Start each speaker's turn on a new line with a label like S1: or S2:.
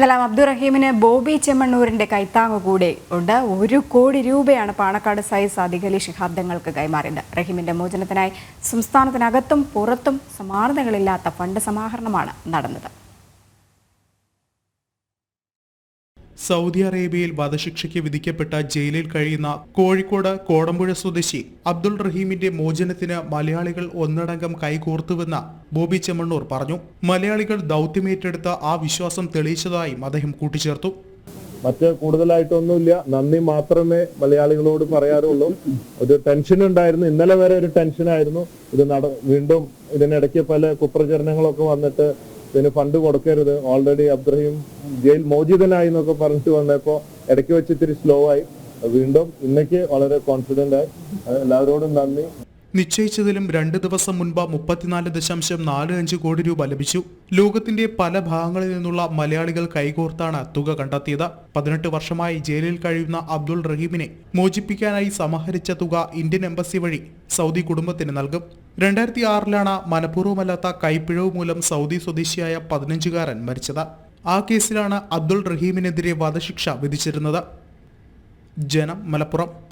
S1: എന്തായാലും അബ്ദുറഹീമിന് ബോബി ചെമ്മണ്ണൂരിന്റെ കൈത്താങ് കൂടെ ഉണ്ട്. ഒരു കോടി രൂപയാണ് പാണക്കാട് സൈസ് അധികലി ശിഹാബ്ദങ്ങൾക്ക് കൈമാറിയത്. റഹീമിന്റെ മോചനത്തിനായി സംസ്ഥാനത്തിനകത്തും പുറത്തും സമാനതകളില്ലാത്ത ഫണ്ട് സമാഹരണമാണ് നടന്നത്.
S2: സൗദി അറേബ്യയിൽ വധശിക്ഷയ്ക്ക് വിധിക്കപ്പെട്ട ജയിലിൽ കഴിയുന്ന കോഴിക്കോട് കോടമ്പുഴ സ്വദേശി അബ്ദുൾ റഹീമിന്റെ മോചനത്തിന് മലയാളികൾ ഒന്നടങ്കം കൈകോർത്തുവെന്ന് ബോബി ചെമ്മണ്ണൂർ പറഞ്ഞു. മലയാളികൾ ദൗത്യമേറ്റെടുത്ത ആ വിശ്വാസം തെളിയിച്ചതായും അദ്ദേഹം കൂട്ടിച്ചേർത്തു.
S3: മറ്റ് കൂടുതലായിട്ടൊന്നുമില്ല. നന്ദി മാത്രമേ മലയാളികളോട് പറയാറുള്ളൂ. ഒരു ടെൻഷൻ ഉണ്ടായിരുന്നു. ഇന്നലെ വരെ ഒരു ടെൻഷൻ ആയിരുന്നു. ഇത് നട വീണ്ടും ഇതിനിടയ്ക്ക് പല കുപ്രചരണങ്ങളൊക്കെ വന്നിട്ട് ഇതിന് ഫണ്ട് കൊടുക്കരുത്. ഓൾറെഡി അബ്ദുറഹീം ജയിൽ മോചിതനായി എന്നൊക്കെ പറഞ്ഞിട്ട് വന്നപ്പോ ഇടയ്ക്ക് വെച്ച് ഇത്തിരി സ്ലോ ആയി. വീണ്ടും ഇന്നേക്ക് വളരെ കോൺഫിഡന്റ് ആയി. എല്ലാവരോടും നന്ദി.
S2: നിശ്ചയിച്ചതിലും രണ്ട് ദിവസം മുൻപ് മുപ്പത്തിനാല് ദശാംശം നാല് അഞ്ച് കോടി രൂപ ലഭിച്ചു. ലോകത്തിന്റെ പല ഭാഗങ്ങളിൽ നിന്നുള്ള മലയാളികൾ കൈകോർത്താണ് തുക കണ്ടെത്തിയത്. പതിനെട്ട് വർഷമായി ജയിലിൽ കഴിയുന്ന അബ്ദുൾ റഹീമിനെ മോചിപ്പിക്കാനായി സമാഹരിച്ച തുക ഇന്ത്യൻ എംബസി വഴി സൗദി കുടുംബത്തിന് നൽകും. രണ്ടായിരത്തി ആറിലാണ് മനഃപൂർവമല്ലാത്ത കൈപ്പിഴവ് മൂലം സൗദി സ്വദേശിയായ പതിനഞ്ചുകാരൻ മരിച്ചത്. ആ കേസിലാണ് അബ്ദുൾ റഹീമിനെതിരെ വധശിക്ഷ വിധിച്ചിരുന്നത്. ജനം മലപ്പുറം.